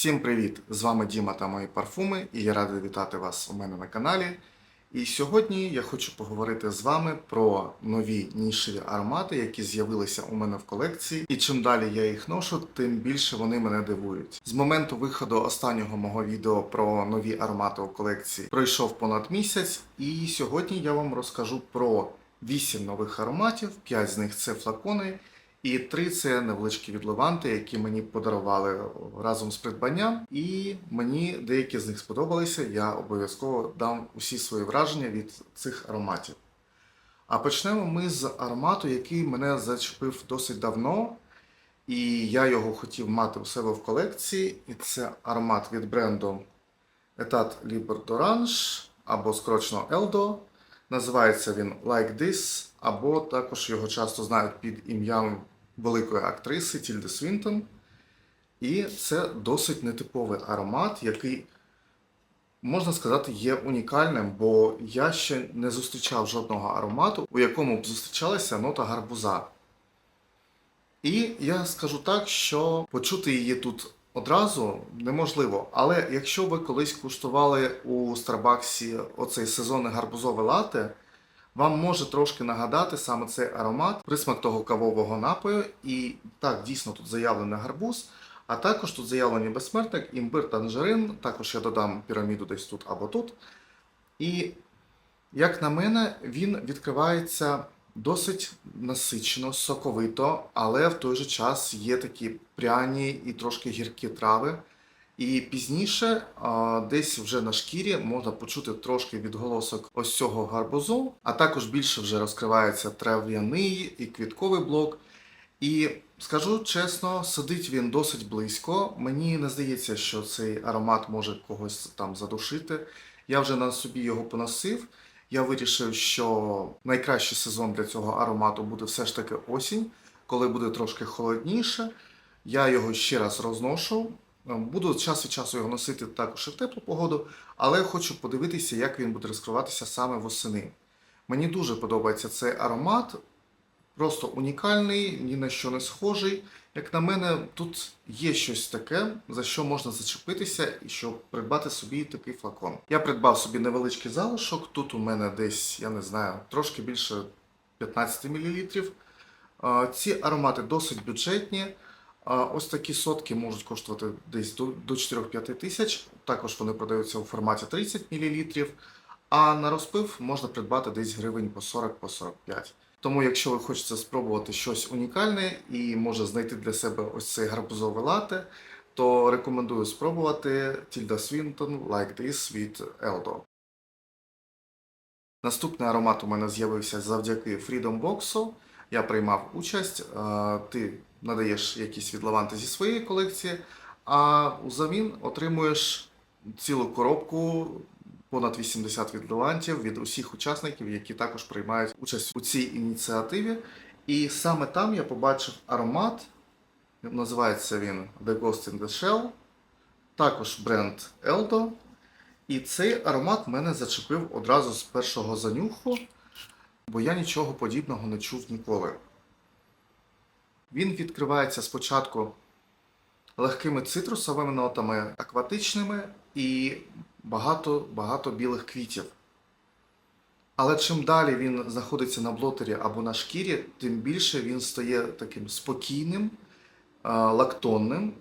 Всім привіт! З вами Діма та мої парфуми, і я радий вітати вас у мене на каналі. І сьогодні я хочу поговорити з вами про нові нішеві аромати, які з'явилися у мене в колекції. І чим далі я їх ношу, тим більше вони мене дивують. З моменту виходу останнього мого відео про нові аромати у колекції пройшов понад місяць, і сьогодні я вам розкажу про 8 нових ароматів, 5 з них це флакони. І три це невеличкі відливанти, які мені подарували разом з придбанням. І мені деякі з них сподобалися. Я обов'язково дам усі свої враження від цих ароматів. А почнемо ми з аромату, який мене зачепив досить давно. І я його хотів мати у себе в колекції. І це аромат від бренду Etat Libre d'Orange або скорочено Eldo. Називається він Like This, або також його часто знають під ім'ям великої актриси Тільди Свінтон. І це досить нетиповий аромат, який, можна сказати, є унікальним, бо я ще не зустрічав жодного аромату, у якому б зустрічалася нота гарбуза. І я скажу так, що почути її тут одразу неможливо. Але якщо ви колись куштували у Старбаксі оцей сезонний гарбузовий лате, вам може трошки нагадати саме цей аромат, присмак того кавового напою. І так, дійсно тут заявлений гарбуз, а також тут заявлені безсмертник, імбир танжерин, також я додам піраміду десь тут або тут. І, як на мене, він відкривається досить насичено, соковито, але в той же час є такі пряні і трошки гіркі трави. І пізніше, десь вже на шкірі можна почути трошки відголосок ось цього гарбузу, а також більше вже розкривається трав'яний і квітковий блок. І скажу чесно, сидить він досить близько. Мені не здається, що цей аромат може когось там задушити. Я вже на собі його поносив. Я вирішив, що найкращий сезон для цього аромату буде все ж таки осінь, коли буде трошки холодніше. Я його ще раз розношу. Буду час від часу його носити також і в теплу погоду, але хочу подивитися, як він буде розкриватися саме восени. Мені дуже подобається цей аромат, просто унікальний, ні на що не схожий. Як на мене, тут є щось таке, за що можна зачепитися і щоб придбати собі такий флакон. Я придбав собі невеличкий залишок. Тут у мене десь, я не знаю, трошки більше 15 мл. Ці аромати досить бюджетні. Ось такі сотки можуть коштувати десь до, до 4-5 тисяч. Також вони продаються у форматі 30 мл. А на розпив можна придбати десь гривень по 40-45. По Тому, якщо ви хочете спробувати щось унікальне і може знайти для себе ось цей гарбузовий лате, то рекомендую спробувати Tilda Swinton Like This від Eldo. Наступний аромат у мене з'явився завдяки Freedom Box. Я приймав участь. Е, Ти надаєш якісь відлаванти зі своєї колекції, а взамін отримуєш цілу коробку, понад 80 відлавантів від усіх учасників, які також приймають участь у цій ініціативі. І саме там я побачив аромат. Називається він The Ghost in the Shell, також бренд Eldo. І цей аромат мене зачепив одразу з першого занюху, бо я нічого подібного не чув ніколи. Він відкривається спочатку легкими цитрусовими нотами, акватичними і багато багато білих квітів. Але чим далі він знаходиться на блотері або на шкірі, тим більше він стає таким спокійним, е, лактонним.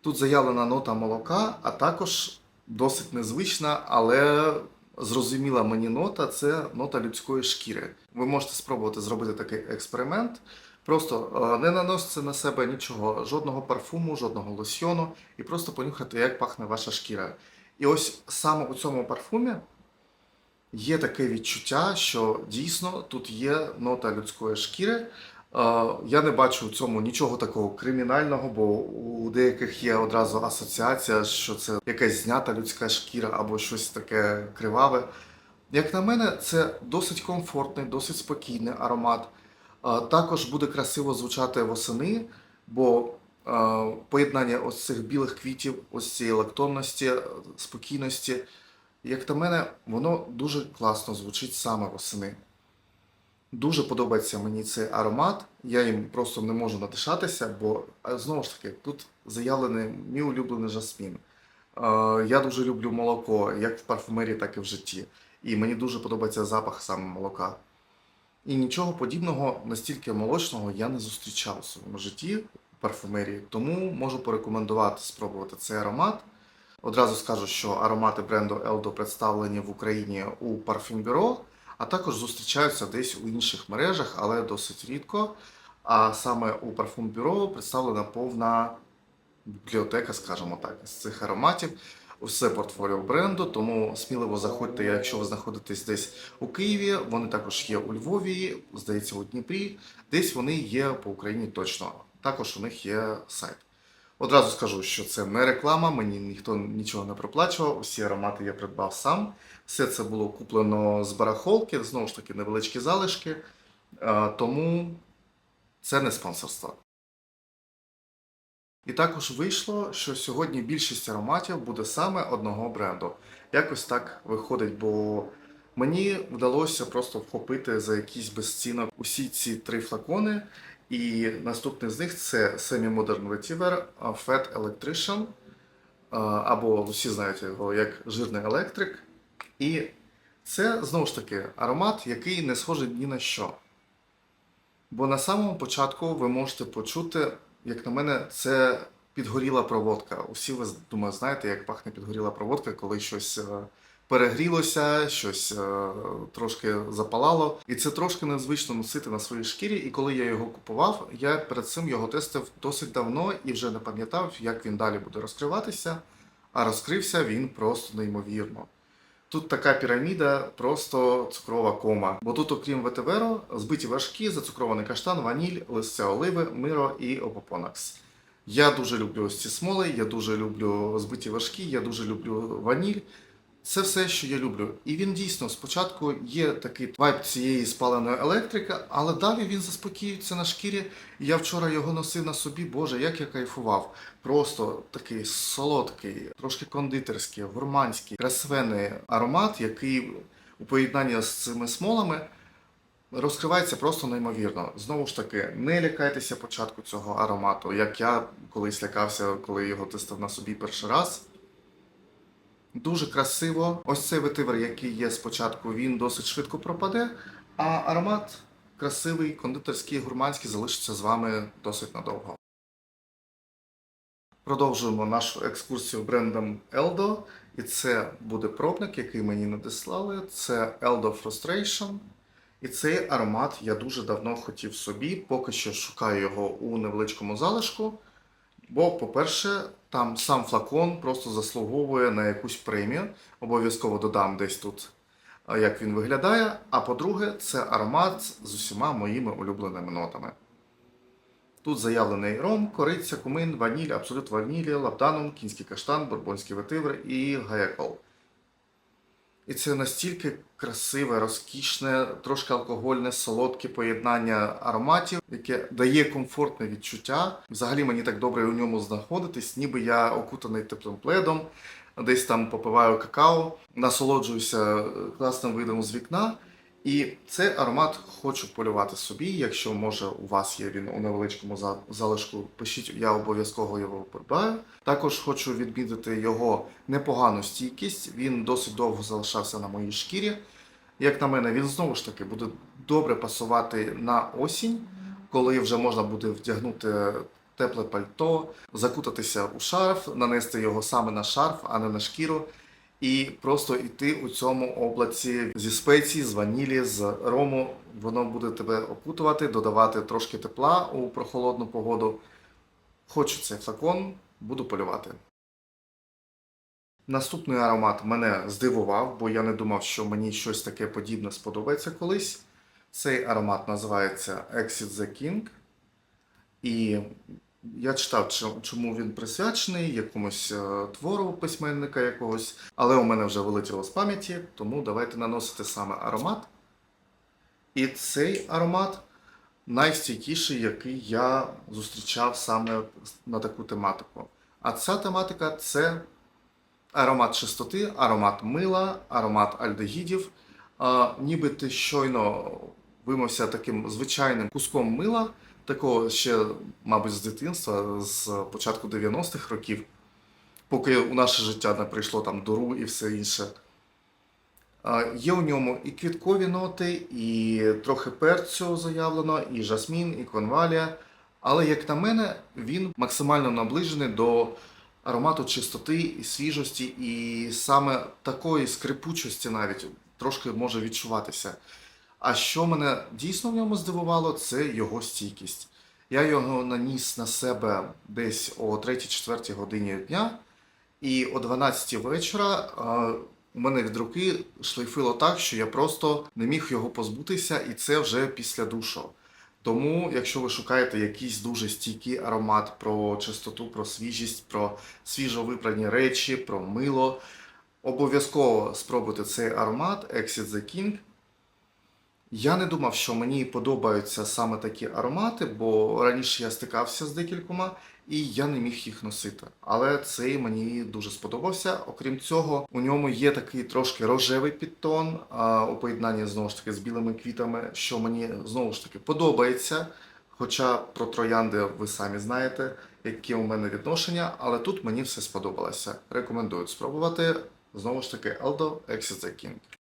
Тут заявлена нота молока, а також досить незвична, але зрозуміла мені нота це нота людської шкіри. Ви можете спробувати зробити такий експеримент. Просто е, не наносите на себе нічого, жодного парфуму, жодного лосьйону, і просто понюхайте, як пахне ваша шкіра. І ось саме у цьому парфумі є таке відчуття, що дійсно тут є нота людської шкіри. Е, Я не бачу у цьому нічого такого кримінального, бо у деяких є одразу асоціація, що це якась знята людська шкіра або щось таке криваве. Як на мене, це досить комфортний, досить спокійний аромат. Також буде красиво звучати восени, бо поєднання ось цих білих квітів, ось цієї лактонності, е, спокійності, як на мене, воно дуже класно звучить саме восени. Дуже подобається мені цей аромат. Я їм просто не можу надишатися, бо е, знову ж таки тут заявлений мій улюблений жасмін. Я дуже люблю молоко, як в парфумерії, так і в житті. І мені дуже подобається запах саме молока. І нічого подібного настільки молочного я не зустрічав у своєму житті в парфумерії, тому можу порекомендувати спробувати цей аромат. Одразу скажу, що аромати бренду Eldo представлені в Україні у Bureau, а також зустрічаються десь у інших мережах, але досить рідко. А саме у Bureau представлена повна бібліотека, скажімо так, з цих ароматів. Усе портфоліо бренду, тому сміливо заходьте, якщо ви знаходитесь десь у Києві. Вони також є у Львові, здається, у Дніпрі. Десь вони є по Україні точно. Також у них є сайт. Одразу скажу, що це не реклама, мені ніхто нічого не проплачував. Усі аромати я придбав сам. Все це було куплено з барахолки, знову ж таки, невеличкі залишки. Е, Тому це не спонсорство. І також вийшло, що сьогодні більшість ароматів буде саме одного бренду. Якось так виходить, бо мені вдалося просто вхопити за якийсь безцінок усі ці три флакони. І наступний з них це Semi Modern Vetiver Fat Electrician, або всі знають його як жирний електрик. І це знову ж таки аромат, який не схожий ні на що. Бо на самому початку ви можете почути, як на мене, це підгоріла проводка. Усі ви думаю, знаєте, як пахне підгоріла проводка, коли щось е, перегрілося, щось е, трошки запалало. І це трошки незвично носити на своїй шкірі. І коли я його купував, я перед цим його тестив досить давно і вже не пам'ятав, як він далі буде розкриватися. А розкрився він просто неймовірно. Тут така піраміда, просто цукрова кома. Бо тут, окрім ветеверу, збиті вершки, зацукрований каштан, ваніль, листя оливи, миро і опопонакс. Я дуже люблю ці смоли, я дуже люблю збиті вершки, я дуже люблю ваніль. Це все, що я люблю. І він дійсно спочатку є такий вайб цієї спаленої електрики, але далі він заспокоюється на шкірі. Я вчора його носив на собі, боже, як я кайфував. Просто такий солодкий, трошки кондитерський, гурманський, красивенний аромат, який у поєднанні з цими смолами розкривається просто неймовірно. Знову ж таки, не лякайтеся початку цього аромату, як я колись лякався, коли його тестив на собі перший раз. Дуже красиво. Ось цей ветивер, який є спочатку, він досить швидко пропаде, а аромат красивий, кондитерський, гурманський залишиться з вами досить надовго. Продовжуємо нашу екскурсію брендом Eldo. І це буде пробник, який мені надіслали. Це Eldo Frustration. І цей аромат я дуже давно хотів собі, поки що шукаю його у невеличкому залишку. Бо, по-перше, там сам флакон просто заслуговує на якусь премію. Обов'язково додам десь тут, як він виглядає. А по-друге, це аромат з усіма моїми улюбленими нотами. Тут заявлений ром, кориця, кумин, ваніль, абсолют ванілі, лабданум, кінський каштан, бурбонський ветиври і гаякол. І це настільки красиве, розкішне, трошки алкогольне, солодке поєднання ароматів, яке дає комфортне відчуття. Взагалі мені так добре у ньому знаходитись, ніби я окутаний теплим пледом, десь там попиваю какао, насолоджуюся е, класним видом з вікна. І цей аромат хочу полювати собі. Якщо може у вас є він у невеличкому за- залишку, пишіть, я обов'язково його придбаю. Також хочу відмітити його непогану стійкість. Він досить довго залишався на моїй шкірі. Як на мене, він знову ж таки буде добре пасувати на осінь, коли вже можна буде вдягнути тепле пальто, закутатися у шарф, нанести його саме на шарф, а не на шкіру. І просто йти у цьому облаці зі спецій, з ванілі, з рому. Воно буде тебе окутувати, додавати трошки тепла у прохолодну погоду. Хочу цей флакон, буду полювати. Наступний аромат мене здивував, бо я не думав, що мені щось таке подібне сподобається колись. Цей аромат називається Exit the King. І я читав, чому він присвячений якомусь е, твору письменника якогось, але у мене вже вилетіло з пам'яті, тому давайте наносити саме аромат. І цей аромат найстійкіший, який я зустрічав саме на таку тематику. А ця тематика це аромат чистоти, аромат мила, аромат альдегідів. Ніби ти щойно вимився таким звичайним куском мила, такого ще, мабуть, з дитинства, з початку 90-х років, поки у наше життя не прийшло там дуру і все інше. Є у ньому і квіткові ноти, і трохи перцю заявлено, і жасмін, і конвалія. Але, як на мене, він максимально наближений до аромату чистоти і свіжості, і саме такої скрипучості навіть трошки може відчуватися. А що мене дійсно в ньому здивувало, це його стійкість. Я його наніс на себе десь о 3-4 годині дня, і о 12 вечора у мене від руки шлейфило так, що я просто не міг його позбутися, і це вже після душу. Тому, якщо ви шукаєте якийсь дуже стійкий аромат про чистоту, про свіжість, про свіжо випрані речі, про мило, обов'язково спробуйте цей аромат Exit the King. Я не думав, що мені подобаються саме такі аромати, бо раніше я стикався з декількома і я не міг їх носити. Але цей мені дуже сподобався. Окрім цього, у ньому є такий трошки рожевий підтон у поєднанні знову ж таки з білими квітами, що мені знову ж таки подобається. Хоча про троянди ви самі знаєте, які у мене відношення, але тут мені все сподобалося. Рекомендую спробувати знову ж таки Eldo Exit the King.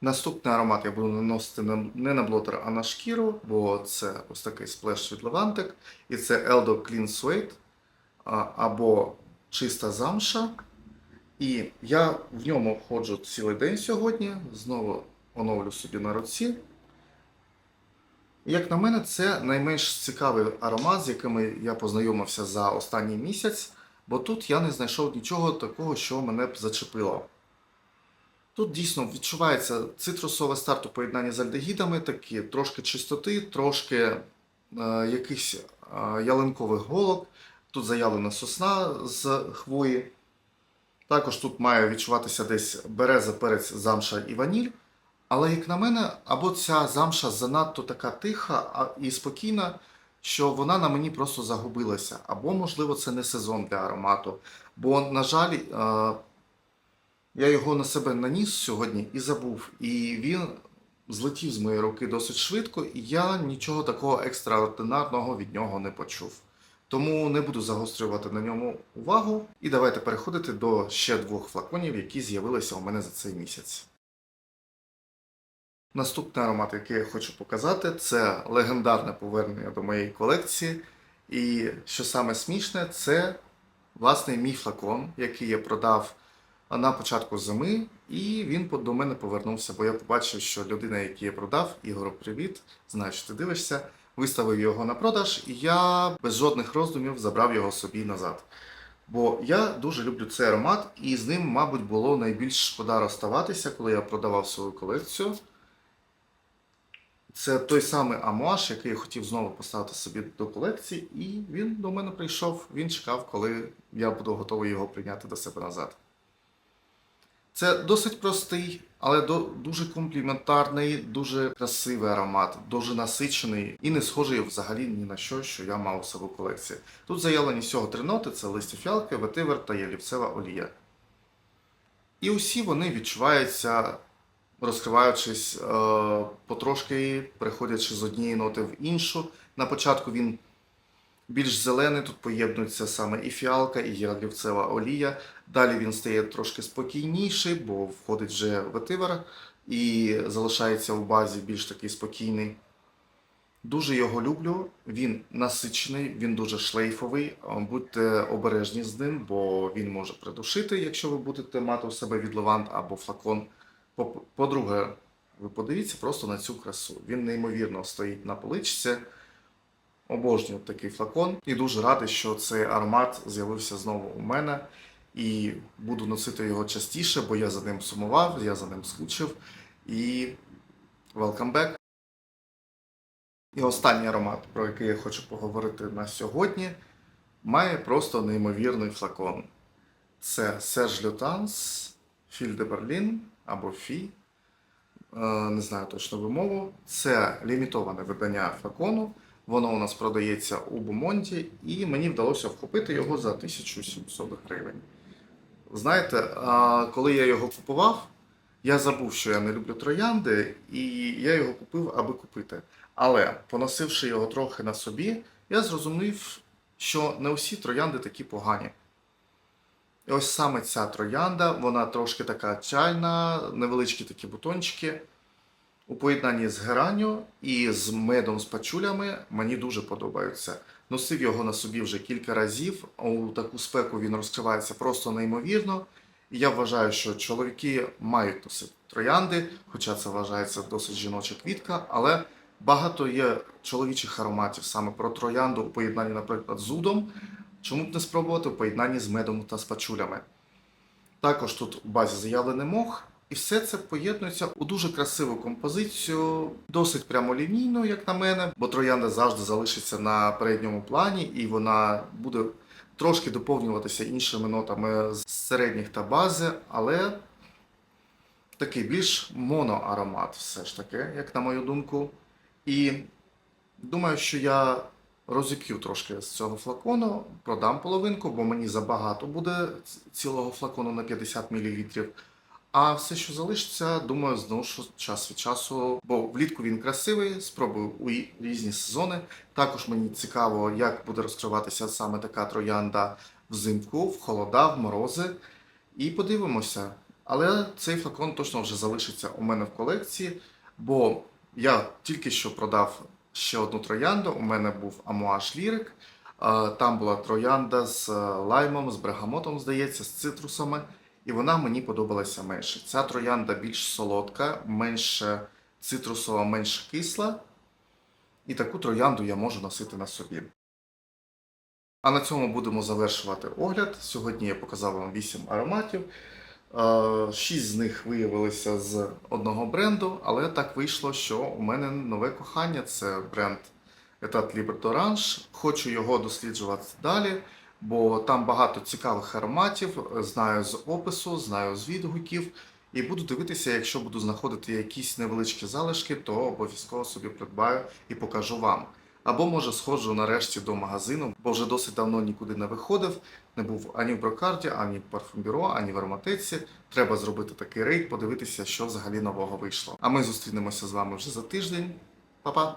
Наступний аромат я буду наносити не на блотер, а на шкіру, бо це ось такий сплеш від Левантик. І це Eldo Clean Suede або чиста замша. І я в ньому ходжу цілий день сьогодні. Знову оновлю собі на руці. Як на мене, це найменш цікавий аромат, з якими я познайомився за останній місяць, бо тут я не знайшов нічого такого, що мене б зачепило. Тут дійсно відчувається цитрусове старт у поєднанні з альдегідами, такі трошки чистоти, трошки е, якихось е, ялинкових голок. Тут заявлена сосна з хвої. Також тут має відчуватися десь береза, перець, замша і ваніль. Але, як на мене, або ця замша занадто така тиха і спокійна, що вона на мені просто загубилася. Або, можливо, це не сезон для аромату. Бо, на жаль, е, я його на себе наніс сьогодні і забув. І він злетів з моєї руки досить швидко, і я нічого такого екстраординарного від нього не почув. Тому не буду загострювати на ньому увагу. І давайте переходити до ще двох флаконів, які з'явилися у мене за цей місяць. Наступний аромат, який я хочу показати, це легендарне повернення до моєї колекції. І що саме смішне, це власне мій флакон, який я продав на початку зими, і він до мене повернувся, бо я побачив, що людина, який я продав, Ігору, привіт, знаю, що ти дивишся, виставив його на продаж, і я без жодних роздумів забрав його собі назад. Бо я дуже люблю цей аромат, і з ним, мабуть, було найбільш шкода розставатися, коли я продавав свою колекцію. Це той самий амуаш, який я хотів знову поставити собі до колекції, і він до мене прийшов. Він чекав, коли я буду готовий його прийняти до себе назад. Це досить простий, але дуже компліментарний, дуже красивий аромат, дуже насичений і не схожий взагалі ні на що, що я мав у себе в колекції. Тут заявлені всього три ноти: це листя фіалки, ветивер та ялівцева олія. І усі вони відчуваються, розкриваючись е, потрошки, переходячи з однієї ноти в іншу. На початку він більш зелений, тут поєднується саме і фіалка, і ялівцева олія. Далі він стає трошки спокійніший, бо входить вже ветивер і залишається у базі більш такий спокійний. Дуже його люблю. Він насичений, він дуже шлейфовий. Е, Будьте обережні з ним, бо він може придушити, якщо ви будете мати у себе від лавант або флакон. По-друге, ви подивіться просто на цю красу. Він неймовірно стоїть на поличці. Обожнюю такий флакон і дуже радий, що цей аромат з'явився знову у мене. І буду носити його частіше, бо я за ним сумував, я за ним скучив. І welcome back. І останній аромат, про який я хочу поговорити на сьогодні, має просто неймовірний флакон. Це Serge Lutens Філь де Берлін або Фі. Е, Не знаю точно вимову. Це лімітоване видання флакону. Воно у нас продається у Бумонті, і мені вдалося вхопити його за 1700 гривень. Знаєте, коли я його купував, Я забув, що я не люблю троянди, і я його купив, аби купити. Але поносивши його трохи на собі, я зрозумів, що не усі троянди такі погані. І ось саме ця троянда, вона трошки така чайна, невеличкі такі бутончики. У поєднанні з геранню і з медом з пачулями мені дуже подобаються. Носив його на собі вже кілька разів. У таку спеку він розкривається просто неймовірно. І я вважаю, що чоловіки мають носити троянди, хоча це вважається досить жіноча квітка, але багато є чоловічих ароматів саме про троянду у поєднанні, наприклад, з удом. Чому б не спробувати у поєднанні з медом та з пачулями? Також тут у базі заявлений мох, і все це поєднується у дуже красиву композицію, досить прямолінійну, як на мене, бо троянда завжди залишиться на передньому плані, і вона буде трошки доповнюватися іншими нотами з середніх та бази, але такий більш моноаромат, все ж таки, як на мою думку. І думаю, що я розіп'ю трошки з цього флакону, продам половинку, бо мені забагато буде цілого флакону на 50 мл. А все, що залишиться, думаю, зношу час від часу, бо влітку він красивий, спробую у різні сезони. Також мені цікаво, як буде розкриватися саме така троянда взимку, в холода, в морози. І подивимося. Але цей флакон точно вже залишиться у мене в колекції, бо я тільки що продав ще одну троянду. У мене був амуаж лірик. Е, Там була троянда з е, лаймом, з бергамотом, здається, з цитрусами. І вона мені подобалася менше. Ця троянда більш солодка, менше цитрусова, менш кисла. І таку троянду я можу носити на собі. А на цьому будемо завершувати огляд. Сьогодні я показав вам 8 ароматів. Е, Шість з них виявилися з одного бренду, але так вийшло, що у мене нове кохання це бренд Etat Libre d'Orange. Хочу його досліджувати далі, бо там багато цікавих ароматів. Знаю з опису, знаю з відгуків. І буду дивитися, якщо буду знаходити якісь невеличкі залишки, то обов'язково собі придбаю і покажу вам. Або може сходжу нарешті до магазину, бо вже досить давно нікуди не виходив, не був ані в брокарді, ані в парфумбюро, ані в ароматеці. Треба зробити такий рейд, подивитися, що взагалі нового вийшло. А ми зустрінемося з вами вже за тиждень. Па-па!